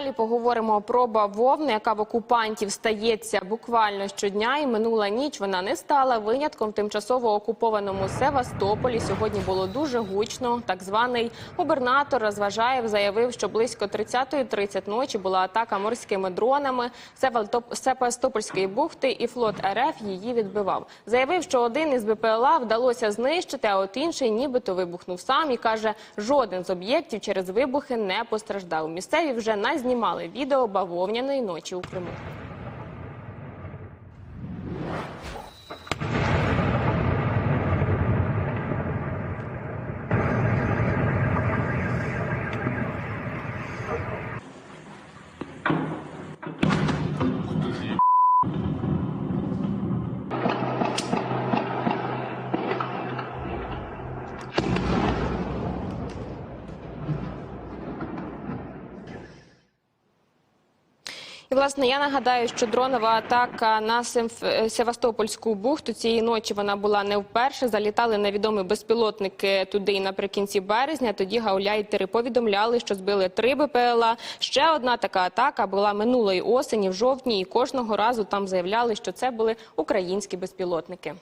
Далі поговоримо про бавовну, яка в окупантів стається буквально щодня. І минула ніч вона не стала винятком тимчасово окупованому Севастополі. Сьогодні було дуже гучно. Так званий губернатор Розважаєв заявив, що близько 30.30 ночі була атака морськими дронами Севастопольської бухти, і флот РФ її відбивав. Заявив, що один із БПЛА вдалося знищити, а от інший нібито вибухнув сам і каже, жоден з об'єктів через вибухи не постраждав. Місцеві вже назнімали відео бавовняної ночі у Криму. І власне я нагадаю, що дронова атака на е, Севастопольську бухту цієї ночі вона була не вперше. Залітали невідомі безпілотники туди наприкінці березня. Тоді гауляйтери повідомляли, що збили три БПЛА. Ще одна така атака була минулої осені в жовтні, і кожного разу там заявляли, що це були українські безпілотники.